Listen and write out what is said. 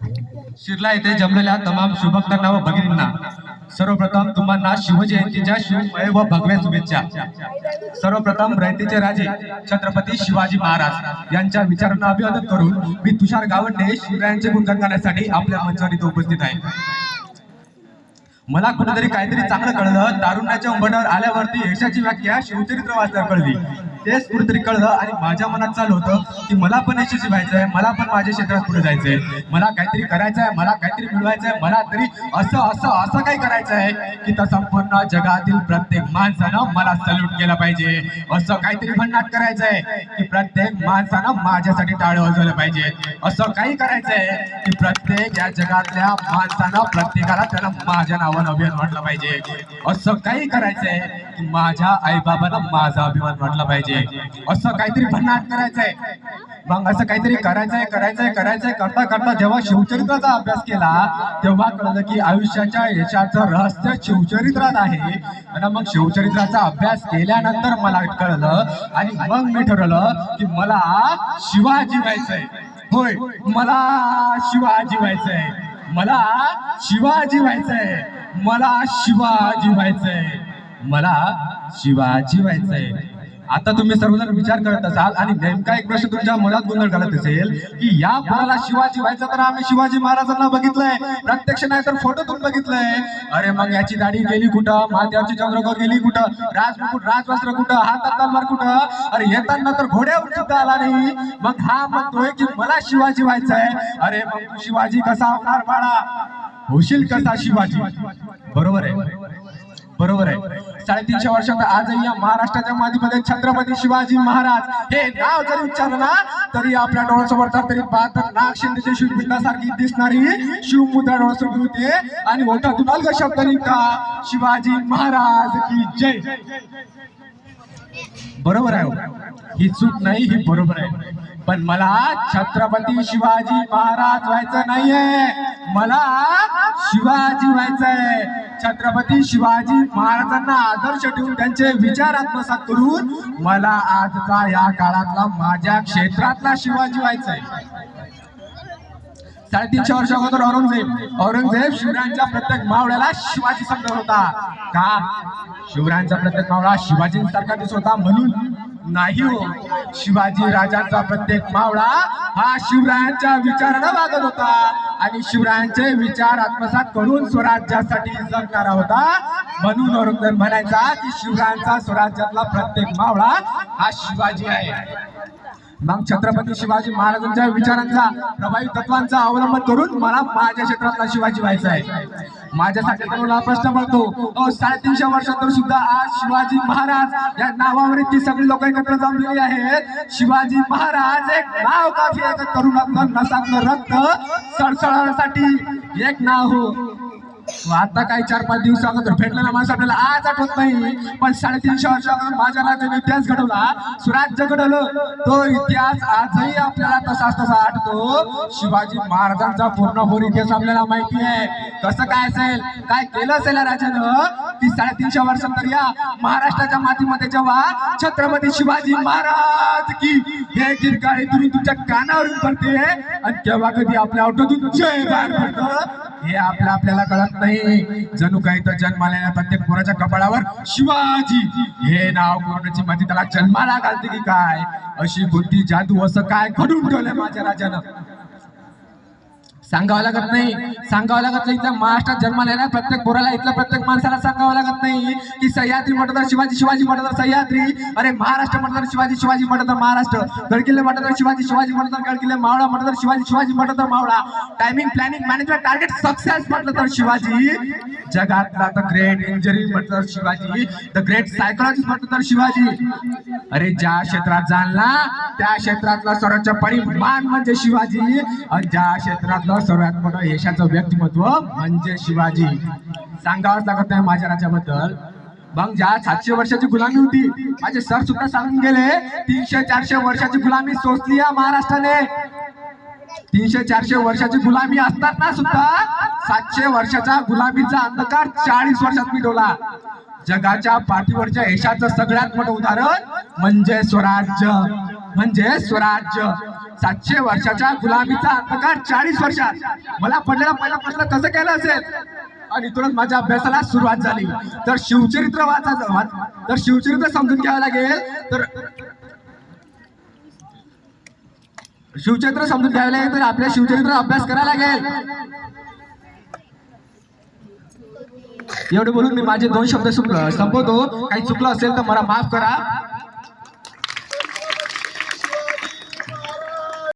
शिरला येथे जमलेल्या तमाम शुभकांना व भगिनींना सर्वप्रथम तुम्हाला शिवजयंतीच्या शिवमय व भगव्या शुभेच्छा. सर्वप्रथम रयतेचे राजे छत्रपती शिवाजी महाराज यांच्या विचारांना अभिवादन करून मी तुषार गावंडे शिवरायांचे गुणगान करण्यासाठी आपल्या मंचावर इथे उपस्थित आहे. मला कुठेतरी काहीतरी चांगलं कळलं. तारुण्याच्या उंबरठ्यावर आल्यावरती यशाची व्याख्या शिवचरित्र वाचल्यावर कळली. तेच कुठेतरी कळलं आणि माझ्या मनात चालू होतं की मला पण यशस्वी व्हायचं आहे मला पण माझ्या क्षेत्रात पुढे जायचंय. मला काहीतरी करायचं आहे मला काहीतरी मिळवायचं आहे मला तरी असं असं असं काही करायचं आहे की त्या संपूर्ण जगातील प्रत्येक माणसानं मला सल्यूट केलं पाहिजे. असं काहीतरी भन्नाट करायचं आहे की प्रत्येक माणसानं माझ्यासाठी टाळं वाजवलं पाहिजे. असं काही करायचं आहे की प्रत्येक या जगातल्या माणसानं प्रत्येकाला त्याला माझ्या नावानं अभियान म्हटलं पाहिजे. असं काही करायचं आहे माझ्या आईबाबांना माझा अभिमान वाटला पाहिजे. असं काहीतरी भन्नाट करायचंय. मग असं काहीतरी करायचंय करायचंय करायचंय करता करता जेव्हा शिवचरित्राचा अभ्यास केला तेव्हा कळलं की आयुष्याच्या यशाचं रहस्य शिवचरित्रात आहे. आणि मग शिवचरित्राचा अभ्यास केल्यानंतर मला कळलं आणि मग मी ठरवलं की मला शिवाजी व्हायचंय. होय मला शिवाजी व्हायचंय. मला शिवाजी व्हायचंय. मला शिवाजी व्हायचंय. मला शिवाजी व्हायचंय. आता तुम्ही सर्वजण विचार करत असाल आणि नेमका एक प्रश्न तुमच्या मनात गोंधळ घालत असेल की या पोराला शिवाजी व्हायचं तर आम्ही शिवाजी महाराजांना बघितलंय. प्रत्यक्ष नाही तर फोटोतून बघितलंय. अरे मग याची दाढी गेली कुठं? माथ्यावरची चंद्रकोर गेली कुठं? राजमुकुट राजवस्त्र कुठं? हातात तलवार कुठं? अरे येताना तर घोड्यावर सुद्धा आला नाही. मग हा म्हणतोय की मला शिवाजी व्हायचंय. अरे मग तू शिवाजी कसा होणार बाळा? होशील कसा शिवाजी? बरोबर आहे. बरोबर आहे. साडेतीनशे वर्षात आजही या महाराष्ट्राच्या मातीमध्ये छत्रपती शिवाजी महाराज. हे नाव जरी उच्चारलं ना तरी आपल्या डोळ्यासमोर तरी पाहत नाग शिंदेच्या शिवपिंडासारखी दिसणारी शिवमुद्रा डोळ्यासमोर होते. आणि ओठातून अलग शब्द निघता शिवाजी महाराज की जय. बरोबर आहे हो. ही चूक नाही ही बरोबर आहे. पण मला छत्रपती शिवाजी महाराज व्हायचं नाहीये. मला शिवाजी व्हायचंय. छत्रपती शिवाजी महाराजांना आदर्श ठेवून त्यांचे विचार आत्मसात करून मला आजचा या काळातला माझ्या क्षेत्रातला शिवाजी व्हायचंय. साडेतीनशे वर्ष अगोदर औरंगजेब. औरंगजेब शिवरायांच्या प्रत्येक मावळ्याला शिवाजी समजत होता. का? शिवरायांचा प्रत्येक मावळा शिवाजींसारखा दिसत होता म्हणून नाही हो. शिवाजी राजांचा प्रत्येक मावळा हा शिवरायांच्या विचारानं वागत होता. आणि शिवरायांचे विचार आत्मसात करून स्वराज्यासाठी जगणारा होता. म्हणून औरंगजेब म्हणायचा की शिवरायांचा स्वराज्यातला प्रत्येक मावळा हा शिवाजी आहे. मग छत्रपती शिवाजी महाराजांच्या विचारांचा प्रभावी तत्वांचा अवलंब करून मला माझ्या क्षेत्रातला शिवाजी व्हायचा आहे. माझ्यासाठी तर मला प्रश्न पडतो. साडेतीनशे वर्षातून सुद्धा आज शिवाजी महाराज या नावावर ती सगळी लोक एकत्र जमलेली आहेत. शिवाजी महाराज एक नाव काफी आहे. तरुणातलं नसातलं रक्त सळसळण्यासाठी एक नाव. हो आता काही चार पाच दिवस अगोदर भेटलेला माणूस आपल्याला आज आठवत नाही. पण साडेतीनशे वर्ष अगोदर माझ्या राज्याने इतिहास घडवला स्वराज्य घडवलं. तो इतिहास आजही आपल्याला तसाच तसा आठवतो. शिवाजी महाराजांचा पूर्ण इतिहास आपल्याला माहिती आहे. कसं काय असेल काय केलं असेल राजानं की साडेतीनशे वर्षांतर या महाराष्ट्राच्या मातीमध्ये जेव्हा छत्रपती शिवाजी महाराज की हे गिरकाळी तुम्ही तुमच्या कानावरून करते आणि तेव्हा कधी आपल्या ऑटोतून जय बाहेर पडतं हे आपल्या आपल्याला कळत नाही. जणू काही तर जन्माला प्रत्येक पोराच्या कपाळावर शिवाजी. हे नाव कोणाची माझी त्याला जन्माला घालते की काय? अशी बुद्धी जादू असं काय घडून ठेवलंय माझ्या राजानं? सांगावं लागत नाही. सांगावं लागत नाही. इथं महाराष्ट्रात जन्माला येणार प्रत्येक पोराला इथल्या प्रत्येक माणसाला सांगावं लागत नाही की सह्याद्री म्हटलं तर शिवाजी शिवाजी म्हटलं तर सह्याद्री. अरे महाराष्ट्र म्हटलं तर शिवाजी शिवाजी म्हटलं तर महाराष्ट्र. गडकिल्ले म्हटलं तर शिवाजी शिवाजी म्हटलं तर गडकिल्ले मावळा म्हटलं तर शिवाजी शिवाजी म्हटलं तर मावळा. Timing planning management target success म्हटलं तर शिवाजी. जगातला द ग्रेट इंजरी म्हटलं तर शिवाजी. द ग्रेट सायकोलॉजिस्ट म्हटलं तर शिवाजी. अरे ज्या क्षेत्रात जाणला त्या क्षेत्रातला सर्वोच्च परिमान म्हणजे शिवाजी. आणि ज्या क्षेत्रातला सर्वात मोठं यशाचं व्यक्तिमत्व म्हणजे शिवाजी. सांगावंच लागत नाही माझ्या राज्याबद्दल. मग ज्या सातशे वर्षाची गुलामी होती माझे सर सुद्धा सांगून गेले तीनशे चारशे वर्षाची गुलामी सोसली या महाराष्ट्राने. तीनशे चारशे वर्षाची गुलामी असताना सुद्धा सातशे वर्षाच्या गुलामीचा अंधकार चाळीस वर्षात मिटवला. जगाच्या पाठीवरच्या यशाचं सगळ्यात मोठं उदाहरण म्हणजे स्वराज्य. म्हणजे स्वराज्य. सातशे वर्षाच्या गुलामीचा अंधकार चाळीस वर्षात. मला पडलेला पहिला प्रश्न कसं केला असेल? आणि इथूनच माझ्या अभ्यासाला सुरुवात झाली. तर शिवचरित्र वाचायचं वाच- तर शिवचरित्र समजून घ्यावं लागेल. तर शिवचरित्र समजून घ्यावं लागेल तर आपल्या शिवचरित्र अभ्यास करायला लागेल. एवढे बोलून मी माझे दोन शब्द संपवतो. काही चुकलं असेल तर मला माफ करा.